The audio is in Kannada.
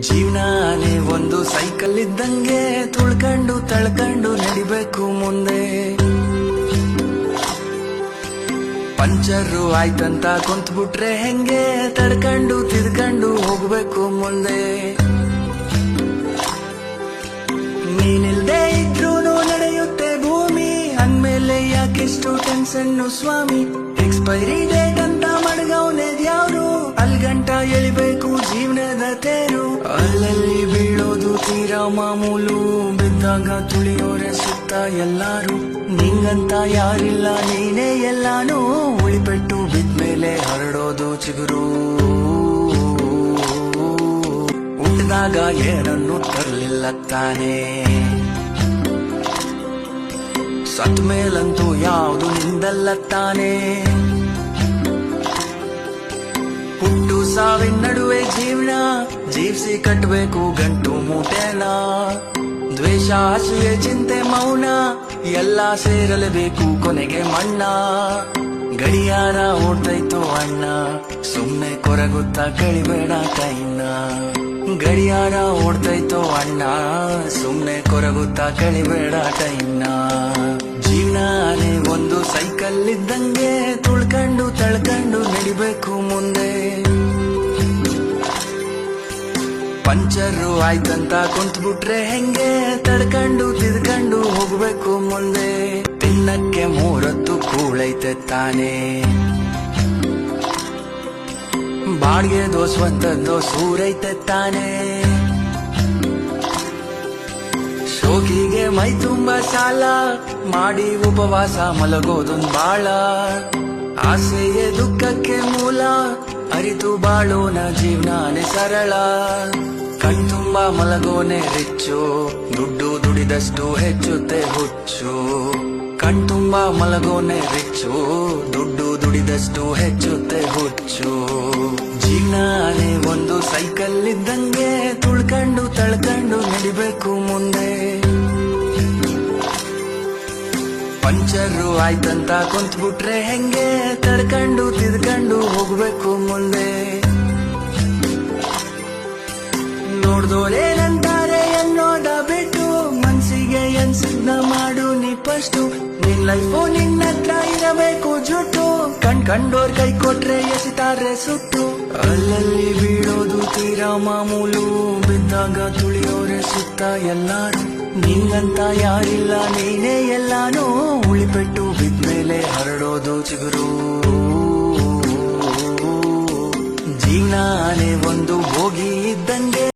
ಜೀವನಾನೇ ಒಂದು ಸೈಕಲ್ ಇದ್ದಂಗೆ ತುಳ್ಕೊಂಡು ತಳ್ಕೊಂಡು ನಡಿಬೇಕು ಮುಂದೆ. ಪಂಚರು ಆಯ್ತಂತ ಕುಂತ್ಬಿಟ್ರೆ ಹೆಂಗೆ? ತಡ್ಕೊಂಡು ತಿದ್ಕೊಂಡು ಹೋಗ್ಬೇಕು ಮುಂದೆ. ನೀನಿಲ್ದೆ ಇದ್ರೂ ನಡೆಯುತ್ತೆ ಭೂಮಿ. ಅಂದ್ಮೇಲೆ ಯಾಕೆಷ್ಟು ಟೆನ್ಷನ್ನು ಸ್ವಾಮಿ? ಎಕ್ಸ್ಪೈರಿ ಡೇಟ್ ಅಂತ ಮಡಗವ್ನೆ ದ್ಯಾವ್ರು ಅಲ್ಗಂಟ ಎಳಿಬೇಕು ತೇರು ಅಲ್ಲಲ್ಲಿ ಬೀಳೋದು ತೀರಾ ಮಾಮೂಲು. ಬಿದ್ದಾಗ ತುಳಿಯೋರೆ ಸುತ್ತ ಎಲ್ಲಾರು. ನಿಂಗಂತ ಯಾರಿಲ್ಲ, ನೀನೇ ಎಲ್ಲಾನು. ಉಳಿಪೆಟ್ಟು ಬಿದ್ಮೇಲೆ ಹರಡೋದು ಚಿಗುರು. ಹುಟ್ಟಿದಾಗ ಏನನ್ನು ತರಲಿಲ್ಲ ತಾನೇ. ಸತ್ ಮೇಲಂತೂ ಯಾವುದು ನಿಂದಲ್ಲ ತಾನೇ. ಹುಟ್ಟು ಸಾವಿನ ನಡುವೆ ಜೀವನ, ಜೀವಿಸಿ ಕಟ್ಟಬೇಕು ಗಂಟು ಮೂಟೆನ. ದ್ವೇಷ ಹಸುವೆ ಚಿಂತೆ, ಮೌನ, ಎಲ್ಲ ಸೇರಲೇಬೇಕು ಕೊನೆಗೆ ಮಣ್ಣ. ಗಡಿಯಾರ ಓಡ್ತೈತು ಅಣ್ಣ, ಸುಮ್ನೆ ಕೊರಗುತ್ತಾ ಕಳಿಬೇಡ ಕೈನ. ಗಡಿಯಾರ ಓಡ್ತೈತು ಅಣ್ಣ, ಸುಮ್ನೆ ಕೊರಗುತ್ತಾ ಕಳಿಬೇಡ ಕೈನ. ಜೀವನ ಒಂದು ಸೈಕಲ್ ಇದ್ದಂಗೆ ತುಳ್ಕಂಡು ಪಂಚರು ಆಯ್ತಂತ ಕುಂತ್ಬಿಟ್ರೆ ಹೆಂಗೆ? ತಡ್ಕಂಡು, ತಿದ್ಕಂಡು ಹೋಗ್ಬೇಕು ಮುಂದೆ. ತಿನ್ನಕ್ಕೆ ಮೂರತ್ತು ಕೂಳೈತೆ ತಾನೇ. ಬಾಡ್ಗೆ ದೋಸ್ವಂತದ್ದು ಸೂರೈತೆ ತಾನೇ. ಶೋಕಿಗೆ ಮೈ ತುಂಬ ಸಾಲ, ಮಾಡಿ ಉಪವಾಸ ಮಲಗೋದೊಂದ್ ಬಾಳ. ಆಸೆಯೇ ದುಃಖಕ್ಕೆ ಮೂಲ, ಅರಿತು ಬಾಳೋನ ಜೀವನಾನೇ ಸರಳ. ಕಣ್ತುಂಬ ಮಲಗೋನೆ ಹೆಚ್ಚು. ದುಡ್ಡು ದುಡಿದಷ್ಟು ಹೆಚ್ಚುತ್ತೆ ಹುಚ್ಚು. ಕಣ್ತುಂಬ ಮಲಗೋನೆ ರಿಚ್ಚು ದುಡ್ಡು ದುಡಿದಷ್ಟು ಹೆಚ್ಚುತ್ತೆ ಹುಚ್ಚು. ಜೀವನಾನೇ ಒಂದು ಸೈಕಲ್ ಇದ್ದಂಗೆ ತುಳ್ಕಂಡು ತಳ್ಕಂಡು ನಡಿಬೇಕು ಮುಂದೆ. ಪಂಚರು ಆಯ್ತಂತ ಕುಂತ್ಬಿಟ್ರೆ ಹೆಂಗೆ? ತಡ್ಕಂಡು ತಿದ್ಕಂಡು ಹೋಗ್ಬೇಕು ಮುಂದೆ. ನೋಡ್ದೋರೇನಂತಾರೆ ಅನ್ನೋದ ಬಿಟ್ಟು ಮನ್ಸಿಗೆ ಎನ್ಸಿದ್ನ ಮಾಡು ನೀ ಫಸ್ಟು ನಿನ್ ಲೈಫು ನಿನ್ನ ಹತ್ರ ಇರಬೇಕು ಜುಟ್ಟು. ಕಣ್ ಕಂಡೋರ್ ಕೈ ಕೊಟ್ರೆ ಎಸಿತಾರೆ ಸುಟ್ಟು. ಅಲ್ಲಲ್ಲಿ ಬೀಳೋದು ತೀರಾ ಮಾಮೂಲು. ಬಿದ್ದಾಗ ತುಳಿಯೋರೆ ಸುತ್ತ ಎಲ್ಲಾರು. ನಿಂಗಂತ ಯಾರಿಲ್ಲ, ನೀನೇ ಎಲ್ಲಾನು. ಉಳಿಪೆಟ್ಟು ಬಿದ್ಮೇಲೆ ಹರಡೋದು ಚಿಗುರು. ಜೀವನಾನೇ ಒಂದು ಹೋಗಿ ಇದ್ದಂಗೆ.